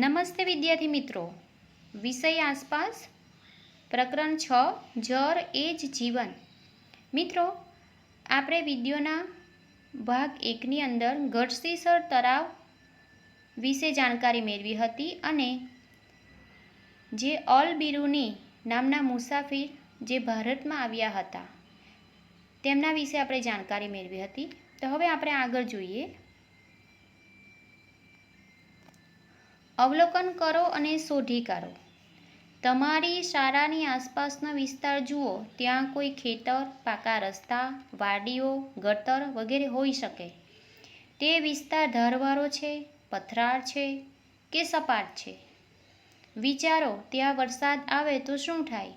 નમસ્તે વિદ્યાર્થી મિત્રો. વિષય આસપાસ પ્રકરણ છ, જર એ જ જીવન. મિત્રો, આપણે વિડીયોના ભાગ એકની અંદર ગઢસીસર તળાવ વિશે જાણકારી મેળવી હતી અને જે અલ બિરુની નામના મુસાફિર જે ભારતમાં આવ્યા હતા, તેમના વિશે આપણે જાણકારી મેળવી હતી. તો હવે આપણે આગળ જોઈએ અવલોકન કરો અને શોધી કાઢો. તમારી શાળાની આસપાસનો વિસ્તાર જુઓ, ત્યાં કોઈ ખેતર, પાકા રસ્તા, વાડીઓ, ગટર વગેરે હોઈ શકે. તે વિસ્તાર ધારવારો છે, પથરાળ છે કે સપાટ છે? વિચારો, ત્યાં વરસાદ આવે તો શું થાય?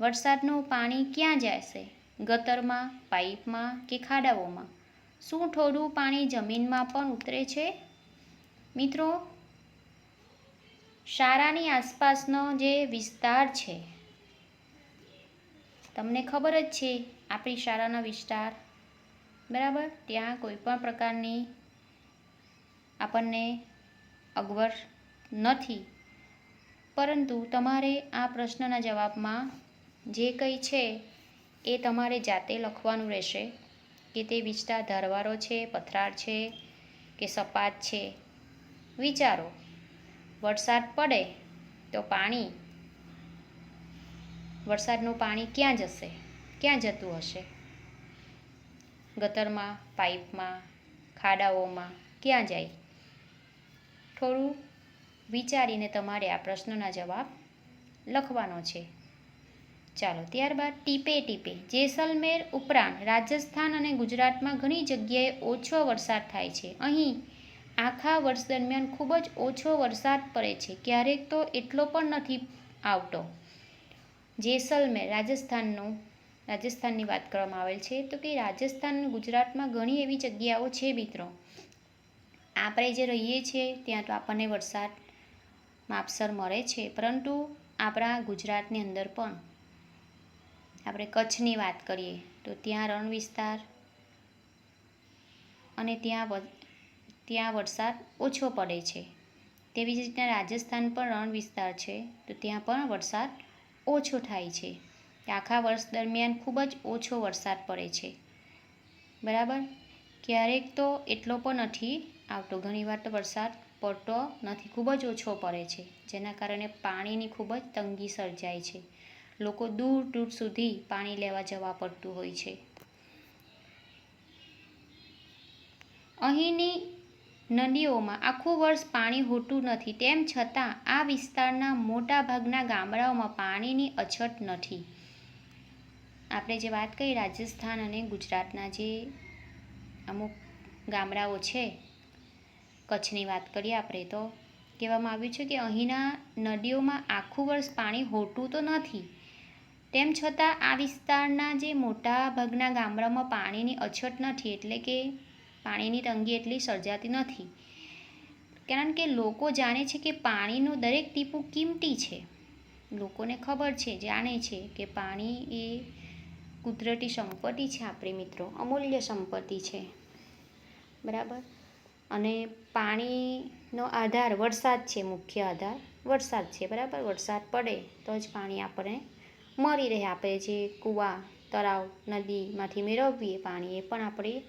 વરસાદનું પાણી ક્યાં જશે ગતરમાં પાઇપમાં કે ખાડાઓમાં? શું થોડું પાણી જમીનમાં પણ ઉતરે છે? મિત્રો શાળાની આસપાસનો જે વિસ્તાર છે. તમને ખબર જ છે, આપણી શાળાનો વિસ્તાર. બરાબર? ત્યાં કોઈ પણ પ્રકારની આપણને અગવડ નથી. પરંતુ તમારે આ પ્રશ્નના જવાબમાં જે કંઈ છે, એ તમારે જાતે લખવાનું રહેશે કે તે વિસ્તાર ધારવારો છે પથરાળ છે, કે સપાટ છે. વિચારો. વરસાદ પડે તો પાણી, વરસાદનું પાણી ક્યાં જશે? ક્યાં જતું હશે? ગતરમાં પાઇપમાં, ખાડાઓમાં ક્યાં જાય? થોડું વિચારીને તમારે આ પ્રશ્નના જવાબ લખવાનો છે. ચાલો, ત્યારબાદ ટીપે ટીપે. જેસલમેર ઉપરાંત રાજસ્થાન અને ગુજરાતમાં ઘણી જગ્યાએ ઓછો વરસાદ થાય છે. અહીં આખા વર્ષ દરમિયાન ખૂબ જ ઓછો વરસાદ પડે છે. ક્યારેક તો એટલો પણ નથી આવતો. જેસલમેર, રાજસ્થાનનું, રાજસ્થાનની વાત કરવામાં આવેલ છે. તો કે રાજસ્થાન ગુજરાતમાં ઘણી એવી જગ્યાઓ છે મિત્રો. આપણે જે રહીએ છીએ, ત્યાં તો આપણને વરસાદ માપસર મળે છે. પરંતુ આપણા ગુજરાતની અંદર પણ. આપણે કચ્છની વાત કરીએ, તો ત્યાં રણ વિસ્તાર અને ત્યાં ત્યાં વરસાદ ઓછો પડે છે. તેવી જ રીતના રાજસ્થાન પણ રણ વિસ્તાર છે, તો ત્યાં પણ વરસાદ ઓછો થાય છે. આખા વર્ષ દરમિયાન ખૂબ જ ઓછો વરસાદ પડે છે. બરાબર? ક્યારેક તો એટલો પણ નથી આવતો. ઘણીવાર તો વરસાદ પડતો નથી. ખૂબ જ ઓછો પડે છે, જેના કારણે પાણીની ખૂબ જ તંગી સર્જાય છે. લોકો દૂર દૂર સુધી પાણી લેવા જવા પડતું હોય છે. અહીંની નદીઓમાં આખું વર્ષ પાણી હોતું નથી. તેમ છતાં, આ વિસ્તારના મોટા ભાગના ગામડાઓમાં પાણીની અછત નથી. આપણે જે વાત કરી, રાજસ્થાન અને ગુજરાતના જે અમુક ગામડાઓ છે, કચ્છની વાત કરીએ આપણે, તો કહેવામાં આવ્યું છે કે અહીંના નદીઓમાં આખું વર્ષ પાણી હોતું તો નથી. તેમ છતાં, આ વિસ્તારના જે મોટા ભાગના ગામડાઓમાં પાણીની અછત નથી, એટલે કે પાણીની તંગી એટલી સર્જાતી નથી. કારણ કે લોકો જાણે છે કે પાણીનું દરેક ટીપું કિંમતી છે. લોકોને ખબર છે, જાણે છે કે પાણી એ કુદરતી સંપત્તિ છે આપણી મિત્રો, અમૂલ્ય સંપત્તિ છે. બરાબર? અને પાણીનો આધાર વરસાદ છે, મુખ્ય આધાર વરસાદ છે, બરાબર? વરસાદ પડે તો જ પાણી આપણને મળી રહે. આપણે જે કૂવા, તળાવ, નદીમાંથી મેળવીએ પાણી, એ પણ આપણે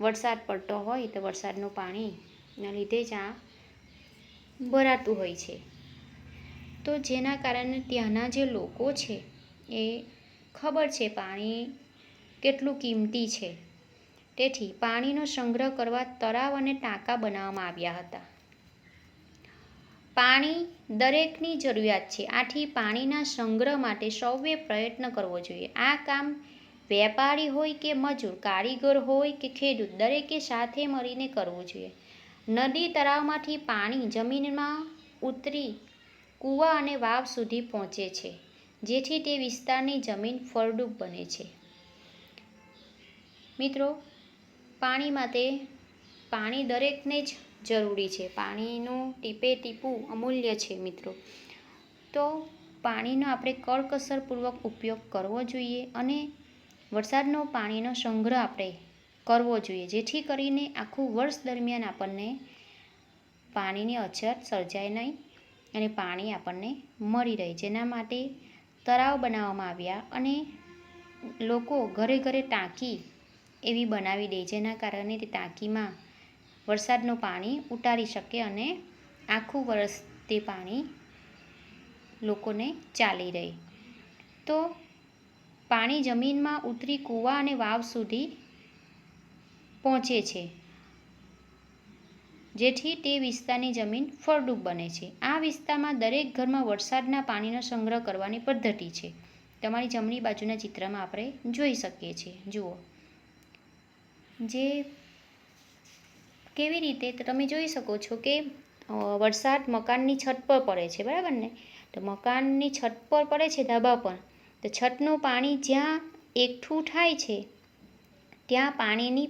વરસાદ પડતો હોય તો વરસાદનું પાણીના લીધે જ આ ભરાતું હોય છે. તો જેના કારણે ત્યાંના જે લોકો છે એ ખબર છે પાણી કેટલું કિંમતી છે. તેથી પાણીનો સંગ્રહ કરવા તળાવ અને ટાંકા બનાવવામાં આવ્યા હતા. પાણી દરેકની જરૂરિયાત છે. આથી પાણીના સંગ્રહ માટે સૌએ પ્રયત્ન કરવો જોઈએ. આ કામ વેપારી હોય કે મજૂર, કારીગર હોય કે ખેડૂત, દરેકે સાથે મળીને કરવું જોઈએ. નદી તળાવમાંથી પાણી જમીનમાં ઉતરી કૂવા અને વાવ સુધી પહોંચે છે, જેથી તે વિસ્તારની જમીન ફળદ્રુપ બને છે. મિત્રો પાણી માટે પાણી દરેકને જ જરૂરી છે. પાણીનું ટીપે ટીપું અમૂલ્ય છે, મિત્રો. તો પાણીનો આપણે કરકસરપૂર્વક ઉપયોગ કરવો જોઈએ અને વરસાદનો પાણીનો સંગ્રહ આપણે કરવો જોઈએ, જેથી કરીને આખું વર્ષ દરમિયાન આપણને પાણીની અછત સર્જાય નહીં અને પાણી આપણને મળી રહે, જેના માટે તળાવ બનાવવામાં આવ્યા અને લોકો ઘરે ઘરે ટાંકી એવી બનાવી દે, જેના કારણે તે ટાંકીમાં વરસાદનું પાણી ઉતારી શકે અને આખું વર્ષ તે પાણી લોકોને ચાલી રહે. તો પાણી જમીનમાં ઉતરી કૂવા અને વાવ સુધી પહોંચે છે, જેથી તે વિસ્તારની જમીન ફળદ્રુપ બને છે. આ વિસ્તારમાં દરેક ઘરમાં વરસાદના પાણીનો સંગ્રહ કરવાની પદ્ધતિ છે. તમારી જમણી બાજુના ચિત્રમાં આપણે જોઈ શકીએ છીએ. જુઓ. જે કેવી રીતે તમે જોઈ શકો છો કે વરસાદ મકાનની છત પર પડે છે, બરાબર ને? તો મકાનની છત પર પડે છે ધાબા પર. તો છતનું પાણી જ્યાં એકઠું થાય છે, ત્યાં પાણીની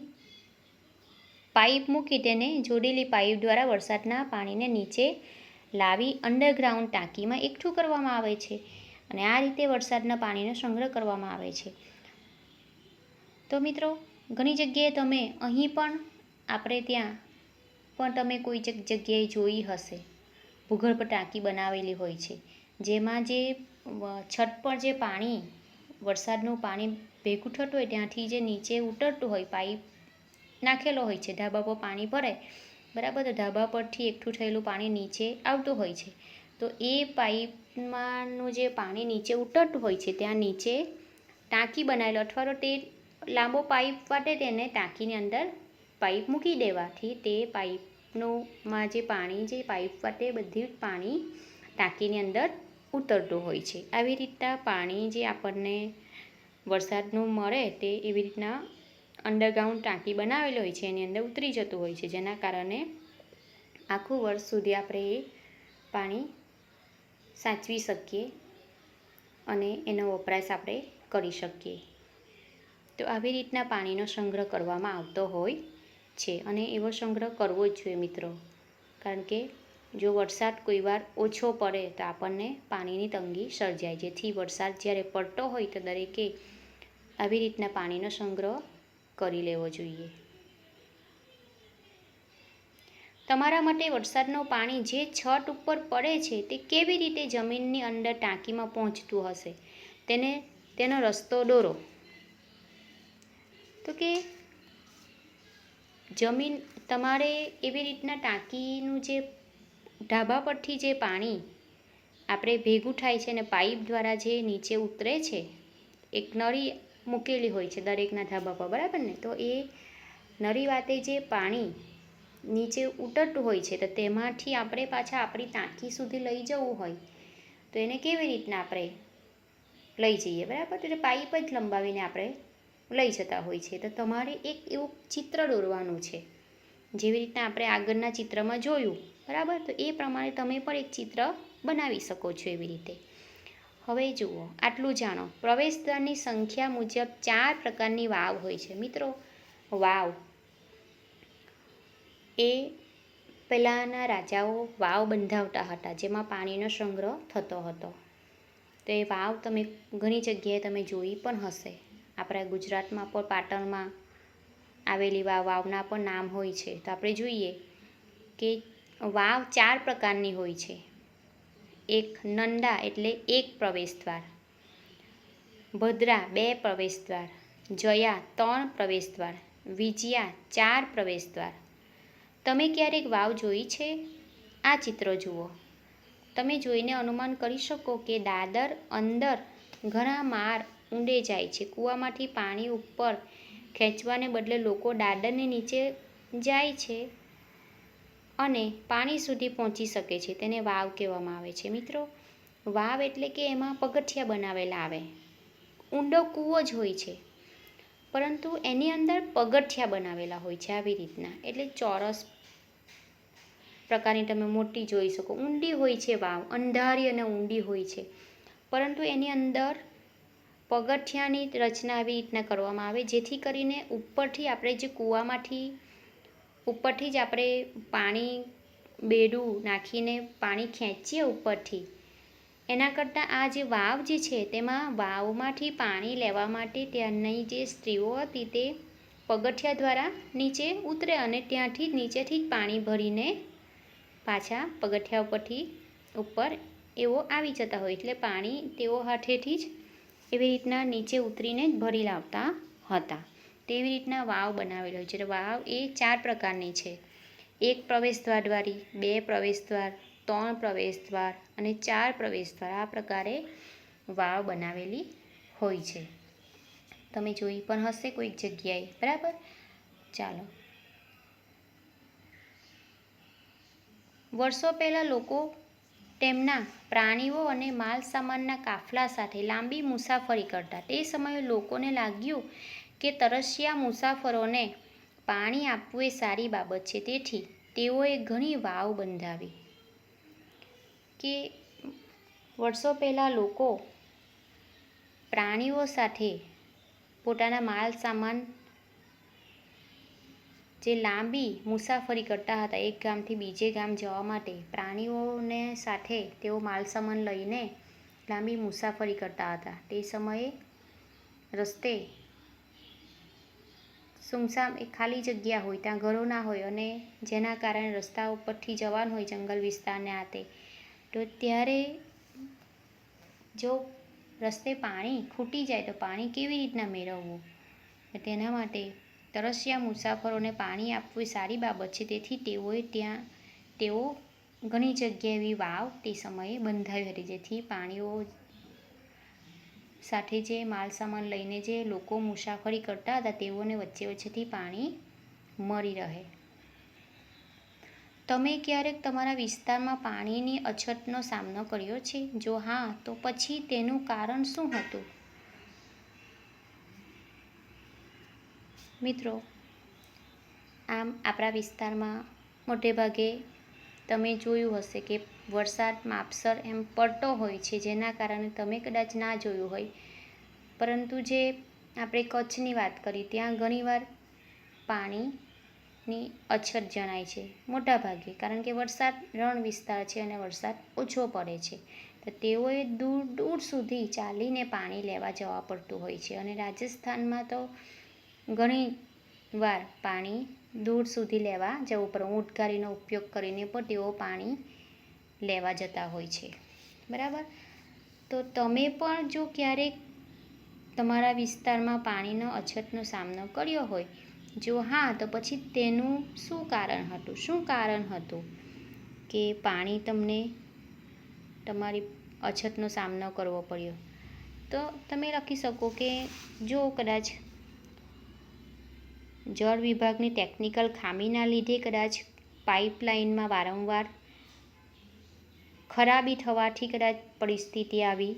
પાઇપ મૂકી તેને જોડેલી પાઇપ દ્વારા વરસાદના પાણીને નીચે લાવી અંડરગ્રાઉન્ડ ટાંકીમાં એકઠું કરવામાં આવે છે અને આ રીતે વરસાદના પાણીનો સંગ્રહ કરવામાં આવે છે. તો મિત્રો, ઘણી જગ્યાએ તમે અહીં પણ આપણે ત્યાં પણ તમે કોઈ જગ- જગ્યાએ જોઈ હશે. ભૂગર્ભ ટાંકી બનાવેલી હોય છે, જેમાં જે છત પર જે પાણી, વરસાદનું પાણી ભેગું થતું હોય ત્યાંથી જે નીચે ઉતરતું હોય, પાઇપ નાખેલો હોય છે, ધાબા પર પાણી ભરાય, બરાબર? તો ધાબા પરથી એકઠું થયેલું પાણી નીચે આવતું હોય છે. તો એ પાઇપમાંનું જે પાણી નીચે ઉતરતું હોય છે, ત્યાં નીચે ટાંકી બનાવેલો, અથવા તો તે લાંબો પાઇપ વાટે તેને ટાંકીની અંદર પાઇપ મૂકી દેવાથી તે પાઇપનું માં જે પાણી જે પાઇપ વાટે બધી જ પાણી ટાંકીની અંદર ઉતરતું હોય છે. આવી રીતના પાણી જે આપણને વરસાદનું મળે તે એવી રીતના અંડરગ્રાઉન્ડ ટાંકી બનાવેલી હોય છે. એની અંદર ઉતરી જતું હોય છે. જેના કારણે આખું વર્ષ સુધી આપણે એ પાણી સાચવી શકીએ અને એનો વપરાશ આપણે કરી શકીએ. તો આવી રીતના પાણીનો સંગ્રહ કરવામાં આવતો હોય છે અને એવો સંગ્રહ કરવો જ જોઈએ મિત્રો. કારણ કે જો વરસાદ કોઈ વાર ઓછો પડે તો આપણને પાણીની તંગી સર્જાય. જેથી વરસાદ જ્યારે પડતો હોય તો દરેકે આવી રીતના પાણીનો સંગ્રહ કરી લેવો જોઈએ. તમારા માટે વરસાદનું પાણી જે છત ઉપર પડે છે તે કેવી રીતે જમીનની અંદર ટાંકીમાં પહોંચતું હશે? તેને, તેનો રસ્તો દોરો. તો કે જમીન તમારે એવી રીતના ટાંકીનું જે ઢાબા પરથી જે પાણી આપણે ભેગું થાય છે અને પાઇપ દ્વારા જે નીચે ઉતરે છે, એક નળી મૂકેલી હોય છે દરેકના ધાબા પર, બરાબર ને? તો એ નળી વાતે જે પાણી નીચે ઉતરતું હોય છે, તો તેમાંથી આપણે પાછા આપણી ટાંકી સુધી લઈ જવું હોય, તો એને કેવી રીતના આપણે લઈ જઈએ, બરાબર? તો પાઇપ જ લંબાવીને આપણે લઈ જતા હોય છે. તો તમારે એક એવું ચિત્ર દોરવાનું છે. જેવી રીતના આપણે આગળના ચિત્રમાં જોયું, બરાબર? તો એ પ્રમાણે તમે પણ એક ચિત્ર બનાવી શકો છો એવી રીતે. હવે જુઓ, આટલું જાણો. પ્રવેશદ્વારની સંખ્યા મુજબ ચાર પ્રકારની વાવ હોય છે. મિત્રો, વાવ. એ પહેલાંના રાજાઓ વાવ બંધાવતા હતા, જેમાં પાણીનો સંગ્રહ થતો હતો. તો એ વાવ તમે ઘણી જગ્યાએ તમે જોઈ પણ હશે. આપણા ગુજરાતમાં પણ પાટણમાં આવેલી વાવ, વાવના પણ નામ હોય છે. તો આપણે જોઈએ કે વાવ ચાર પ્રકારની હોય છે. એક નંદા એટલે એક પ્રવેશદ્વાર. ભદ્રા બે પ્રવેશદ્વાર. જયા ત્રણ પ્રવેશદ્વાર. વિજયા ચાર પ્રવેશદ્વાર. તમે ક્યારેક વાવ જોઈ છે? આ ચિત્ર જુઓ. તમે જોઈને અનુમાન કરી શકો કે દાદર અંદર ઘણા માર ઊંડે જાય છે. કૂવામાંથી પાણી ઉપર ખેંચવાને બદલે લોકો દાદરને નીચે જાય છે અને પાણી સુધી પહોંચી શકે છે. તેને વાવ કહેવામાં આવે છે. મિત્રો, વાવ એટલે કે એમાં પગથિયા બનાવેલા આવે. ઊંડો કૂવો જ હોય છે. પરંતુ એની અંદર પગથિયા બનાવેલા હોય છે આવી રીતના. એટલે ચોરસ પ્રકારની તમે મોટી જોઈ શકો. ઊંડી હોય છે વાવ. અંધારી અને ઊંડી હોય છે. પરંતુ એની અંદર પગથિયાની રચના આવી રીતના કરવામાં આવે, જેથી કરીને ઉપરથી આપણે જે કૂવામાંથી, ઉપરથી જ આપણે પાણી બેડું નાખીને પાણી ખેંચીએ ઉપરથી. એના કરતાં આ જે વાવ જે છે, તેમાં વાવમાંથી પાણી લેવા માટે ત્યાંની જે સ્ત્રીઓ હતી તે પગથિયા દ્વારા નીચે ઉતરે અને ત્યાંથી જ નીચેથી જ પાણી ભરીને પાછા પગથિયા ઉપરથી, ઉપર એવો આવી જતા હોય. એટલે પાણી તેઓ હાથેથી જ એવી રીતના નીચે ઉતરીને જ ભરી લાવતા હતા. તેવી રીતના વાવ બનાવેલો છે. વાવ એ ચાર પ્રકારની છે. એક પ્રવેશદ્વાર દ્વારી, બે પ્રવેશદ્વાર, ત્રણ પ્રવેશદ્વાર અને ચાર પ્રવેશદ્વાર. આ પ્રકારે વાવ બનાવેલી હોય છે. તમે જોઈ પણ હશે કોઈક જગ્યાએ. બરાબર? ચાલો. વર્ષો પહેલાં લોકો તેમના પ્રાણીઓ અને માલ સામાનના કાફલા સાથે લાંબી મુસાફરી કરતા. તે સમયે લોકોને લાગ્યું કે તરસ્યા મુસાફરોને પાણી આપવું એ સારી બાબત છે. તેથી તેઓએ ઘણી વાવ બંધાવી કે વર્ષો પહેલાં લોકો પ્રાણીઓ સાથે પોતાના માલ સામાન જે લાંબી મુસાફરી કરતા હતા, એક ગામથી બીજે ગામ જવા માટે, પ્રાણીઓને સાથે તેઓ માલ સામાન લઈને લાંબી મુસાફરી કરતા હતા. તે સમયે રસ્તે સુમસામ એક ખાલી જગ્યા હોય, ત્યાં ઘરો ના હોય અને જેના કારણે રસ્તા ઉપરથી જવાનું હોય જંગલ વિસ્તારને આતે. તો ત્યારે જો રસ્તે પાણી ખૂટી જાય તો પાણી કેવી રીતના મેળવવું? તેના માટે તરસ્યા મુસાફરોને પાણી આપવું સારી બાબત છે. તેથી તેઓએ ત્યાં, તેઓ ઘણી જગ્યાએ એવી વાવ તે સમયે બંધાવી હતી, જેથી પાણીઓ સાથે જે માલ સામાન લઈને જે લોકો મુસાફરી કરતા હતા, તેઓને વચ્ચે વચ્ચેથી પાણી મળી રહે. તમે ક્યારેક તમારા વિસ્તારમાં પાણીની અછતનો સામનો કર્યો છે? જો હા, તો પછી તેનું કારણ શું હતું? મિત્રો, આમ આપણા વિસ્તારમાં મોટે ભાગે તમે જોયું હશે કે વરસાદ માપસર એમ પડતો હોય છે, જેના કારણે તમે કદાચ ના જોયું હોય. પરંતુ જે આપણે કચ્છની વાત કરી, ત્યાં ઘણીવાર પાણીની અછત જણાય છે મોટા ભાગે કારણ કે વરસાદ રણ વિસ્તાર છે અને વરસાદ ઓછો પડે છે. તો તેઓએ દૂર દૂર સુધી ચાલીને પાણી લેવા જવા પડતું હોય છે. અને રાજસ્થાનમાં તો ઘણી વાર પાણી દૂર સુધી લેવા જવું પડે ઊંટગાડીનો ઉપયોગ કરીને પણ તેઓ પાણી લેવા જતા હોય છે. બરાબર? તો તમે પણ જો ક્યારેક તમારા વિસ્તારમાં પાણીનો અછતનો સામનો કર્યો હોય, જો હા, તો પછી તેનું શું કારણ હતું? શું કારણ હતું કે પાણી તમને તમારી અછતનો સામનો કરવો પડ્યો? તો તમે લખી શકો કે જો કદાચ જળ વિભાગની ટેકનિકલ ખામીના લીધે કદાચ પાઇપલાઇનમાં વારંવાર ખરાબી થવાથી કદાચ પરિસ્થિતિ આવી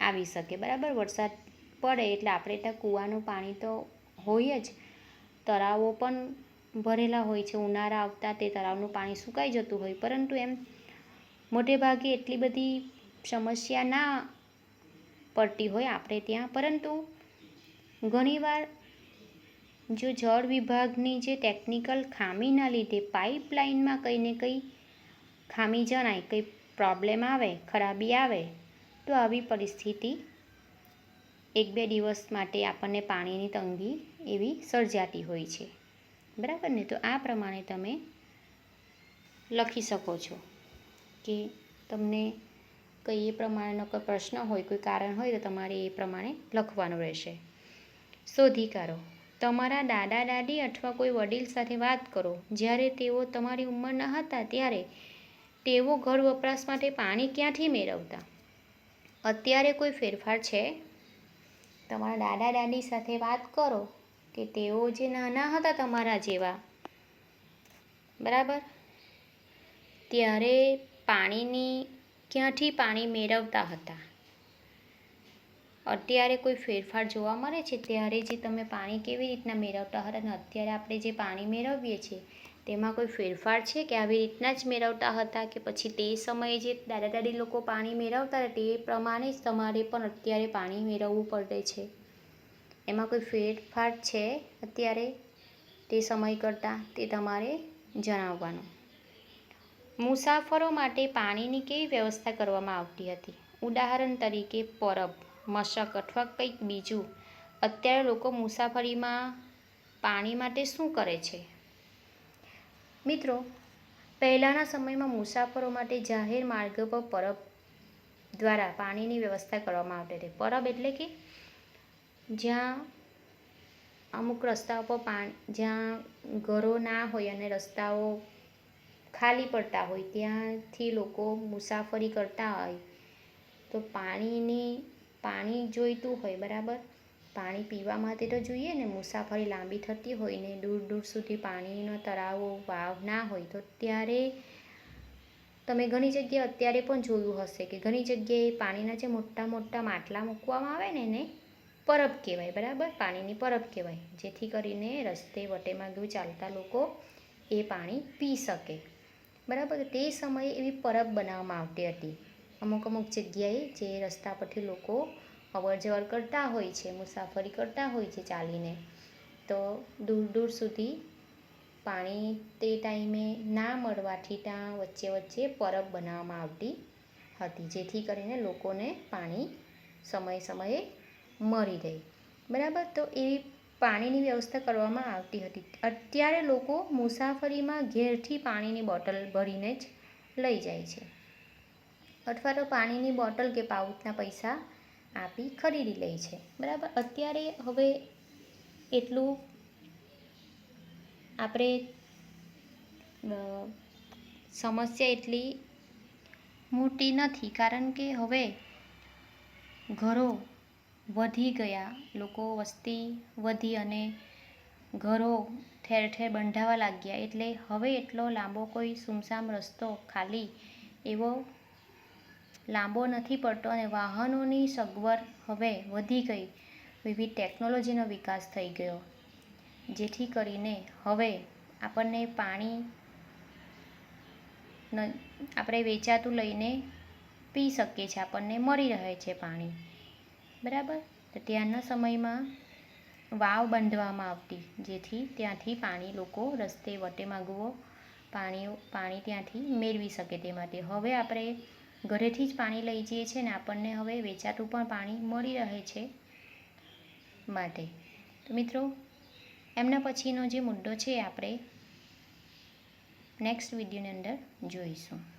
આવી શકે. બરાબર? વરસાદ પડે એટલે આપણે ત્યાં કૂવાનું પાણી તો હોય જ. તળાવો પણ ભરેલા હોય છે. ઉનાળા આવતા તે તળાવનું પાણી સુકાઈ જતું હોય. પરંતુ એમ મોટે ભાગે એટલી બધી સમસ્યા ના પડતી હોય આપણે ત્યાં. પરંતુ ઘણીવાર જો જળ વિભાગની જે ટેકનિકલ ખામીના લીધે પાઇપલાઇનમાં કંઈ ને કંઈ ખામી જણાય, કંઈ પ્રોબ્લેમ આવે, ખરાબી આવે, તો આવી પરિસ્થિતિ એક બે દિવસ માટે આપણને પાણીની તંગી એવી સર્જાતી હોય છે. બરાબર ને? તો આ પ્રમાણે તમે લખી શકો છો કે તમને કંઈ એ પ્રમાણેનો કોઈ પ્રશ્ન હોય, કોઈ કારણ હોય, તો તમારે એ પ્રમાણે લખવાનું રહેશે. શોધી કાઢો. તમારા દાદા, દાદી અથવા કોઈ વડીલ સાથે વાત કરો. જ્યારે તેઓ તમારી ઉંમરના હતા, ત્યારે તેઓ ઘર વપરાશ માટે પાણી ક્યાંથી મેળવતા? અત્યારે કોઈ ફેરફાર છે? તમારા દાદા, દાદી સાથે વાત કરો કે તેઓ જે નાના હતા તમારા જેવા. બરાબર? ત્યારે પાણીની, ક્યાંથી પાણી મેળવતા હતા? અત્યારે કોઈ ફેરફાર જોવા મળે છે? ત્યારે જે તમે પાણી કેવી રીતના મેળવતા હતા અને અત્યારે આપણે જે પાણી મેળવીએ છીએ, તેમાં કોઈ ફેરફાર છે કે આવી રીતના જ મેળવતા હતા કે પછી તે સમયે જે દાદા દાદી લોકો પાણી મેળવતા હતા તે પ્રમાણે જ તમારે પણ અત્યારે પાણી મેળવવું પડે છે? એમાં કોઈ ફેરફાર છે અત્યારે તે સમય કરતાં? તે તમારે જણાવવાનું. મુસાફરો માટે પાણીની કેવી વ્યવસ્થા કરવામાં આવતી હતી? ઉદાહરણ તરીકે પરબ. મશક અથવા કંઈક બીજું. અત્યારે લોકો મુસાફરીમાં પાણી માટે શું કરે છે? મિત્રો, પહેલાંના સમયમાં મુસાફરો માટે જાહેર માર્ગ પર પરબ દ્વારા પાણીની વ્યવસ્થા કરવામાં આવતી હતી. પરબ એટલે કે જ્યાં અમુક રસ્તાઓ પર પાણી, જ્યાં ઘરો ના હોય અને રસ્તાઓ ખાલી પડતા હોય, ત્યાંથી લોકો મુસાફરી કરતા હોય. તો પાણીની પાણી જોઈતું હોય, બરાબર? પાણી પીવા માટે તો જોઈએ ને, મુસાફરી લાંબી થતી હોય ને, દૂર દૂર સુધી પાણીનો તળાવો વાવ ના હોય, તો ત્યારે તમે ઘણી જગ્યાએ અત્યારે પણ જોયું હશે કે ઘણી જગ્યાએ પાણીના જે મોટા મોટા માટલા મૂકવામાં આવે ને એને પરબ કહેવાય, બરાબર? પાણીની પરબ કહેવાય, જેથી કરીને રસ્તે વટેમાર્ગે ચાલતા લોકો એ પાણી પી શકે. બરાબર? તે સમયે એવી પરબ બનાવવામાં આવતી હતી. અમુક અમુક જગ્યાએ જે રસ્તા પરથી લોકો અવર જવર કરતા હોય છે, મુસાફરી કરતા હોય છે ચાલીને. તો દૂર દૂર સુધી પાણી તે ટાઈમે ના મળવાથી ત્યાં વચ્ચે વચ્ચે પરબ બનાવવામાં આવતી હતી, જેથી કરીને લોકોને પાણી સમયે સમયે મળી રહે. બરાબર? તો એવી પાણીની વ્યવસ્થા કરવામાં આવતી હતી. અત્યારે લોકો મુસાફરીમાં ઘેરથી પાણીની બોટલ ભરીને જ લઈ જાય છે. અથવા તો પાણીની બોટલ કે પાઉચના પૈસા આપી ખરીદી લે છે. બરાબર? અત્યારે હવે એટલું આપણે સમસ્યા એટલી મોટી નથી. કારણ કે હવે ઘરો વધી ગયા, લોકો વસ્તી વધી અને ઘરો ઠેર ઠેર બંધાવા લાગ્યા. એટલે હવે એટલો લાંબો કોઈ સુમસામ રસ્તો ખાલી એવો લાંબો નથી પડતો અને વાહનોની સગવડ હવે વધી ગઈ. વિવિધ ટેકનોલોજીનો વિકાસ થઈ ગયો, જેથી કરીને હવે આપણને પાણી આપણે વેચાતું લઈને પી શકીએ છીએ, આપણને મળી રહે છે પાણી. બરાબર? તો ત્યારના સમયમાં વાવ બાંધવામાં આવતી, જેથી ત્યાંથી પાણી લોકો રસ્તે વટે માગવો, પાણી પાણી ત્યાંથી મેળવી શકે તે માટે. હવે આપણે ઘરેથી જ પાણી લઈ જઈએ છીએ ને આપણને હવે વેચાતું પણ પાણી મળી રહે છે માટે. તો મિત્રો, એમના પછીનો જે મુદ્દો છે આપણે નેક્સ્ટ વિડીયોની અંદર જોઈશું.